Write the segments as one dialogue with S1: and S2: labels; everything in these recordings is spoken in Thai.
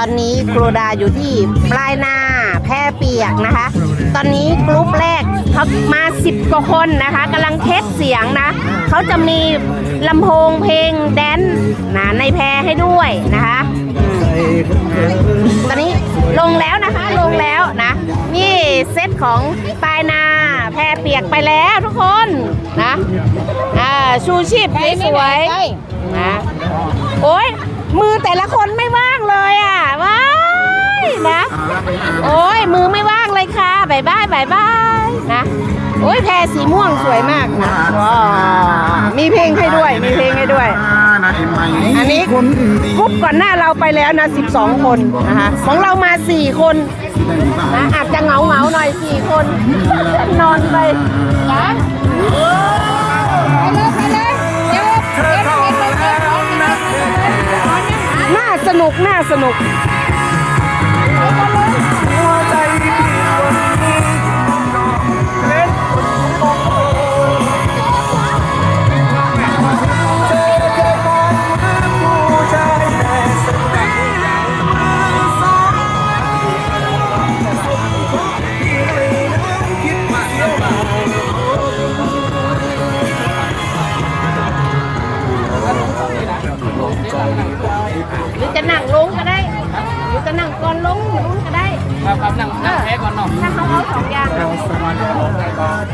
S1: ตอนนี้ครูดาอยู่ที่ปลายนาแพร่เปียกนะคะ ตอนนี้กลุ่มแรกเขามาสิบกว่าคนนะคะกำลังเทสเสียงนะเขาจะมีลำโพงเพลงแดนซ์นะในแพรให้ด้วยนะคะตอนนี้ลงแล้วนะคะลงแล้วนะนี่เซตของปลายนาแพรเปียกไปแล้วทุกคนนะอ่าชูชีพสวยๆนะโอ้ยมือแต่ละคนไม่ว่างเลยอะว้ายนะ โอ้ยมือไม่ว่างเลยค่ะบายบายบายบายนะ โอ้ยแพรสีม่วงสวยมากนะว้าวมีเพลงให้ด้วย มีเพลงให้ด้วย อันนี้กรุ๊ปก่อนหน้าเราไปแล้วนะ 12 คนนะคะของเรามา 4 คนนะอาจจะเหงาเหงาๆหน่อย 4 คน นอนไปนะน่าสนุก น่าสนุก หรือจะนั่งลงก็ได้ หรือจะนั่งก่อนลงลงก็ได้
S2: ครับครับนั่งนั่งแพ้ก่อนเนาะ
S1: ถ้าเขาเอาสองอย่าง
S2: ลงได้ก่อน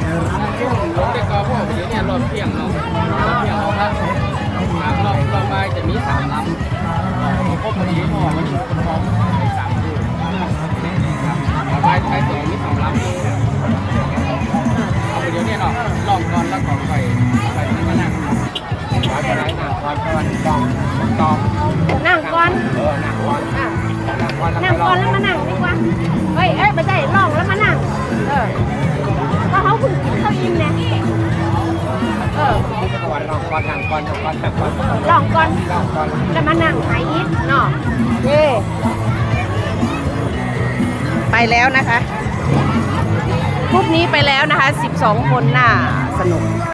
S2: พวกเดี๋ยวเนี่ยรอบเที่ยงเนาะรอบเที่ยงครับรอบรอบบ่ายจะมีสามลำครบพอดีพอมันคนพร้อมไปสามคู่รอบบ่ายท้ายสองมีสองลำเอาไปเดี๋ยวเนี่ยเนาะลองก่อนแล้วก่อน นไปไหนนั่งก่อนก่อนลองตอง
S1: นั่งก่อน
S2: เออนั่งก่อน
S1: อะ
S2: นั่งก่อน
S1: นั่งก่อนแล้วมานั่งดีกว่าเฮ้ยเอ้ยไม่ใช่ลองแล้วมานั่งเออก็เขาคุณกินข้าวอิ่มเนี่ยเออ
S2: ก่อนลองก่อนนั่งก่อนนั่งก่อนนั่งก่อน
S1: ลองก่อน
S2: ลองก่อน
S1: แล้วมานั่งหายอิดเนาะเย่ไปแล้วนะคะกรุ๊ปนี้ไปแล้วนะคะ 12 คนน่าสนุก